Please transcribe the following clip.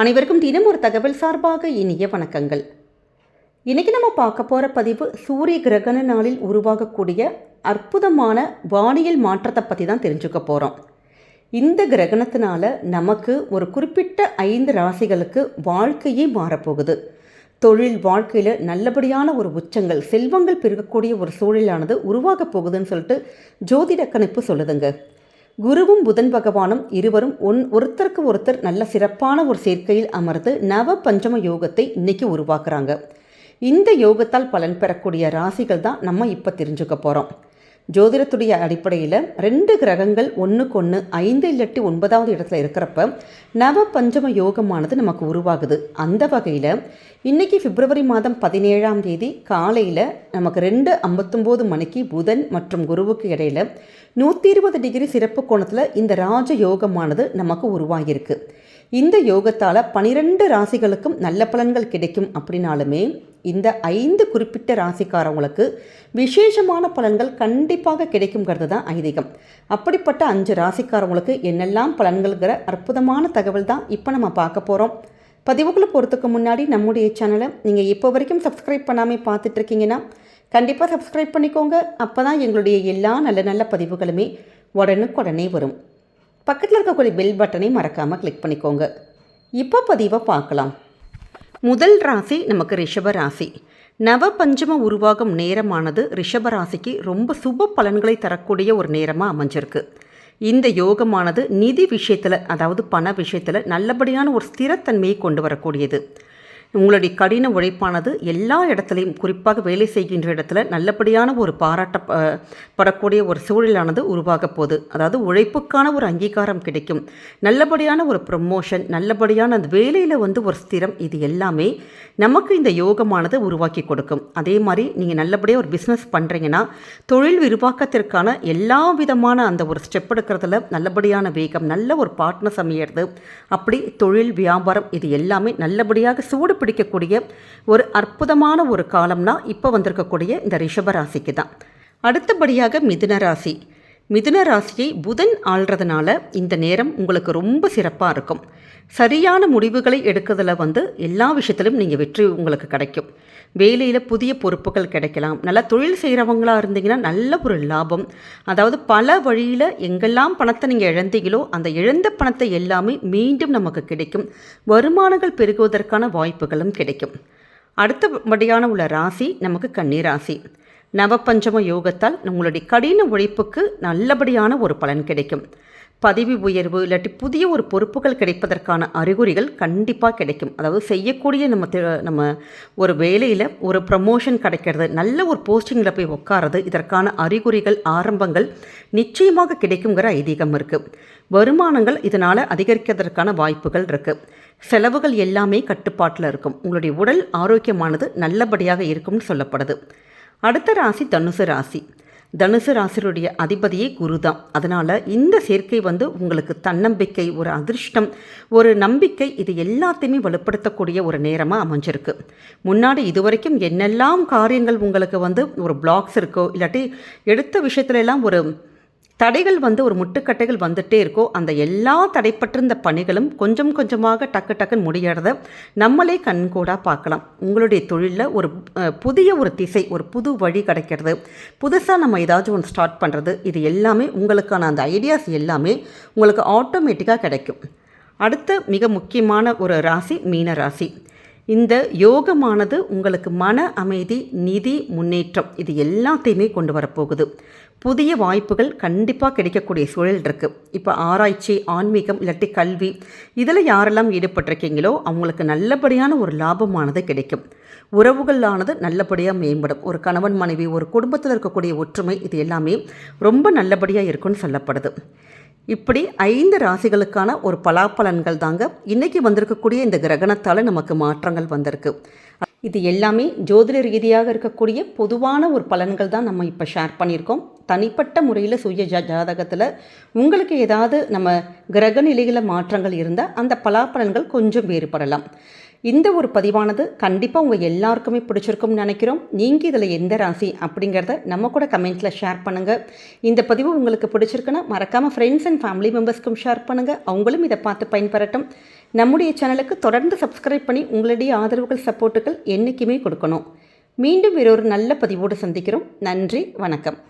அனைவருக்கும் தினம் ஒரு தகவல் சார்பாக இனிய வணக்கங்கள். இன்றைக்கி நம்ம பார்க்க போகிற பதிவு சூரிய கிரகண நாளில் உருவாகக்கூடிய அற்புதமான வானியல் மாற்றத்தை பற்றி தான் தெரிஞ்சுக்க போகிறோம் இந்த கிரகணத்தினால நமக்கு ஒரு குறிப்பிட்ட ஐந்து ராசிகளுக்கு வாழ்க்கையே மாறப்போகுது. தொழில் வாழ்க்கையில் நல்லபடியான ஒரு உச்சங்கள் செல்வங்கள் பெருகக்கூடிய ஒரு சூழலானது உருவாகப் போகுதுன்னு சொல்லிட்டு ஜோதிட கணிப்பு சொல்லுதுங்க. குருவும் புதன் பகவானும் இருவரும் ஒன் ஒருத்தருக்கு ஒருத்தர் நல்ல சிறப்பான ஒரு சேர்க்கையில் அமர்ந்து நவ பஞ்சம யோகத்தை இன்னைக்கு உருவாக்குறாங்க. இந்த யோகத்தால் பலன் பெறக்கூடிய ராசிகள் தான் நம்ம இப்போ தெரிஞ்சுக்க போகிறோம் ஜோதிடத்துடைய அடிப்படையில் ரெண்டு கிரகங்கள் ஒன்றுக்கு ஒன்று ஐந்து இல்லாட்டி ஒன்பதாவது இடத்துல இருக்கிறப்ப நவ பஞ்சம யோகமானது நமக்கு உருவாகுது. அந்த வகையில் இன்றைக்கி பிப்ரவரி மாதம் பதினேழாம் தேதி காலையில் நமக்கு ரெண்டு ஐம்பத்தொம்போது மணிக்கு புதன் மற்றும் குருவுக்கு இடையில நூற்றி இருபது டிகிரி சிறப்பு கோணத்தில் இந்த ராஜ யோகமானது நமக்கு உருவாகியிருக்கு. இந்த யோகத்தால் பனிரெண்டு ராசிகளுக்கும் நல்ல பலன்கள் கிடைக்கும் அப்படின்னாலுமே இந்த ஐந்து குறிப்பிட்ட ராசிக்காரவங்களுக்கு விசேஷமான பலன்கள் கண்டிப்பாக கிடைக்குங்கிறது தான் ஐதீகம். அப்படிப்பட்ட அஞ்சு ராசிக்காரவங்களுக்கு என்னெல்லாம் பலன்கள்ங்கிற அற்புதமான தகவல் தான் இப்போ நம்ம பார்க்க போகிறோம் பதிவுக்குள்ளே போகிறதுக்கு முன்னாடி நம்முடைய சேனலை நீங்கள் இப்போ வரைக்கும் சப்ஸ்கிரைப் பண்ணாமல் பார்த்துட்டு இருக்கீங்கன்னா கண்டிப்பாக சப்ஸ்கிரைப் பண்ணிக்கோங்க. அப்போ தான் எங்களுடைய எல்லா நல்ல நல்ல பதிவுகளுமே உடனுக்குடனே வரும். பக்கத்தில் இருக்கக்கூடிய பெல் பட்டனை மறக்காமல் கிளிக் பண்ணிக்கோங்க. இப்போ பதிவை பார்க்கலாம். முதல் ராசி நமக்கு ரிஷப ராசி. நவ பஞ்சம உருவாகும் நேரமானது ரிஷப ராசிக்கு ரொம்ப சுப பலன்களை தரக்கூடிய ஒரு நேரமாக அமைஞ்சிருக்கு. இந்த யோகமானது நிதி விஷயத்தில் அதாவது பண விஷயத்தில் நல்லபடியான ஒரு ஸ்திரத்தன்மையை கொண்டு வரக்கூடியது. உங்களுடைய கடின உழைப்பானது எல்லா இடத்துலையும் குறிப்பாக வேலை செய்கின்ற இடத்துல நல்லபடியான ஒரு பாராட்ட படக்கூடிய ஒரு சூழலானது உருவாக போகுது. அதாவது உழைப்புக்கான ஒரு அங்கீகாரம் கிடைக்கும். நல்லபடியான ஒரு ப்ரமோஷன் நல்லபடியான அந்த வேலையில் வந்து ஒரு ஸ்திரம் இது எல்லாமே நமக்கு இந்த யோகமானது உருவாக்கி கொடுக்கும். அதே மாதிரி நீங்கள் நல்லபடியாக ஒரு பிஸ்னஸ் பண்ணுறீங்கன்னா தொழில் விரிவாக்கத்திற்கான எல்லா விதமான அந்த ஒரு ஸ்டெப் எடுக்கிறதுல நல்லபடியான வேகம் நல்ல ஒரு பார்ட்னர்ஸ் அமையிறது அப்படி தொழில் வியாபாரம் இது எல்லாமே நல்லபடியாக சூடு பிடிக்கக்கூடிய ஒரு அற்புதமான ஒரு காலம்னா இப்போ வந்திருக்கக்கூடிய இந்த ரிஷபராசிக்கு தான் அடுத்தபடியாக மிதுன ராசி. மிதுன ராசியை புதன் ஆள்றதுனால இந்த நேரம் உங்களுக்கு ரொம்ப சிறப்பாக இருக்கும். சரியான முடிவுகளை எடுக்கிறதுல வந்து எல்லா விஷயத்திலும் நீங்கள் வெற்றி உங்களுக்கு கிடைக்கும். வேலையில் புதிய பொறுப்புகள் கிடைக்கலாம். நல்லா தொழில் செய்கிறவங்களா இருந்தீங்கன்னா நல்ல ஒரு லாபம். அதாவது பல வழியில் எங்கெல்லாம் பணத்தை நீங்கள் இழந்தீங்களோ அந்த இழந்த பணத்தை எல்லாமே மீண்டும் நமக்கு கிடைக்கும். வருமானங்கள் பெருகுவதற்கான வாய்ப்புகளும் கிடைக்கும். அடுத்தபடியான உள்ள ராசி நமக்கு கன்னி ராசி. நவபஞ்சம யோகத்தால் உங்களுடைய கடின உழைப்புக்கு நல்லபடியான ஒரு பலன் கிடைக்கும். பதவி உயர்வு இல்லாட்டி புதிய ஒரு பொறுப்புகள் கிடைப்பதற்கான அறிகுறிகள் கண்டிப்பாக கிடைக்கும். அதாவது செய்யக்கூடிய நம்ம நம்ம ஒரு வேலையில் ஒரு ப்ரமோஷன் கிடைக்கிறது நல்ல ஒரு போஸ்டிங்கில் போய் உட்காரது இதற்கான அறிகுறிகள் ஆரம்பங்கள் நிச்சயமாக கிடைக்குங்கிற ஐதீகம் இருக்குது வருமானங்கள் இதனால் அதிகரிக்கிறதற்கான வாய்ப்புகள் இருக்குது செலவுகள் எல்லாமே கட்டுப்பாட்டில் இருக்கும். உங்களுடைய உடல் ஆரோக்கியமானது நல்லபடியாக இருக்கும்னு சொல்லப்படுது. அடுத்த ராசி தனுசு ராசி. தனுசு ராசியுடைய அதிபதியே குரு தான் அதனால் இந்த சேர்க்கை வந்து உங்களுக்கு தன்னம்பிக்கை ஒரு அதிர்ஷ்டம் ஒரு நம்பிக்கை இது எல்லாத்தையுமே வலுப்படுத்தக்கூடிய ஒரு நேரமாக அமைஞ்சிருக்கு. முன்னாடி இதுவரைக்கும் என்னெல்லாம் காரியங்கள் உங்களுக்கு வந்து ஒரு பிளாக்ஸ் இருக்கோ இல்லாட்டி எடுத்த விஷயத்துல எல்லாம் ஒரு தடைகள் வந்து ஒரு முட்டுக்கட்டைகள் வந்துட்டே இருக்கோ அந்த எல்லா தடைப்பட்டிருந்த பணிகளும் கொஞ்சம் கொஞ்சமாக டக்கு டக்குன்னு முடியறத நம்மளே கண்கூடாக பார்க்கலாம். உங்களுடைய தொழிலில் ஒரு புதிய ஒரு திசை ஒரு புது வழி கிடைக்கிறது. புதுசாக நம்ம ஏதாச்சும் ஒன்று ஸ்டார்ட் பண்ணுறது இது எல்லாமே உங்களுக்கான அந்த ஐடியாஸ் எல்லாமே உங்களுக்கு ஆட்டோமேட்டிக்காக கிடைக்கும். அடுத்த மிக முக்கியமான ஒரு ராசி மீன ராசி. இந்த யோகமானது உங்களுக்கு மன அமைதி நிதி முன்னேற்றம் இது எல்லாத்தையுமே கொண்டு வரப்போகுது. புதிய வாய்ப்புகள் கண்டிப்பாக கிடைக்கக்கூடிய சூழல் இருக்குது இப்போ ஆராய்ச்சி ஆன்மீகம் இல்லாட்டி கல்வி இதில் யாரெல்லாம் ஈடுபட்டிருக்கீங்களோ அவங்களுக்கு நல்லபடியான ஒரு லாபமானது கிடைக்கும். உறவுகளானது நல்லபடியாக மேம்படும். ஒரு கணவன் மனைவி ஒரு குடும்பத்தில் இருக்கக்கூடிய ஒற்றுமை இது எல்லாமே ரொம்ப நல்லபடியாக இருக்குன்னு சொல்லப்படுது. இப்படி ஐந்து ராசிகளுக்கான ஒரு பலாப்பலன்கள் தாங்க இன்றைக்கி வந்திருக்கக்கூடிய இந்த கிரகணத்தால் நமக்கு மாற்றங்கள் வந்திருக்கு. இது எல்லாமே ஜோதிட ரீதியாக இருக்கக்கூடிய பொதுவான ஒரு பலன்கள் தான் நம்ம இப்போ ஷேர் பண்ணியிருக்கோம். தனிப்பட்ட முறையில் சுய ஜா ஜாதகத்தில் உங்களுக்கு ஏதாவது நம்ம கிரக நிலையில் மாற்றங்கள் இருந்தால் அந்த பலாப்பலன்கள் கொஞ்சம் வேறுபடலாம். இந்த ஒரு பதிவானது கண்டிப்பாக உங்கள் எல்லாருக்குமே பிடிச்சிருக்கும்னு நினைக்கிறோம். நீங்கள் இதில் எந்த ராசி அப்படிங்கிறத நம்ம கூட கமெண்ட்டில் ஷேர் பண்ணுங்கள் இந்த பதிவு உங்களுக்கு பிடிச்சிருக்குன்னா மறக்காமல் ஃப்ரெண்ட்ஸ் அண்ட் ஃபேமிலி மெம்பர்ஸ்க்கும் ஷேர் பண்ணுங்கள் அவங்களும் இதை பார்த்து பயன்பெறட்டும். நம்முடைய சேனலுக்கு தொடர்ந்து சப்ஸ்கிரைப் பண்ணி உங்களுடைய ஆதரவுகள் சப்போர்ட்டுகள் என்றைக்குமே கொடுக்கணும். மீண்டும் வேறொரு நல்ல பதிவோடு சந்திக்கிறோம். நன்றி வணக்கம்.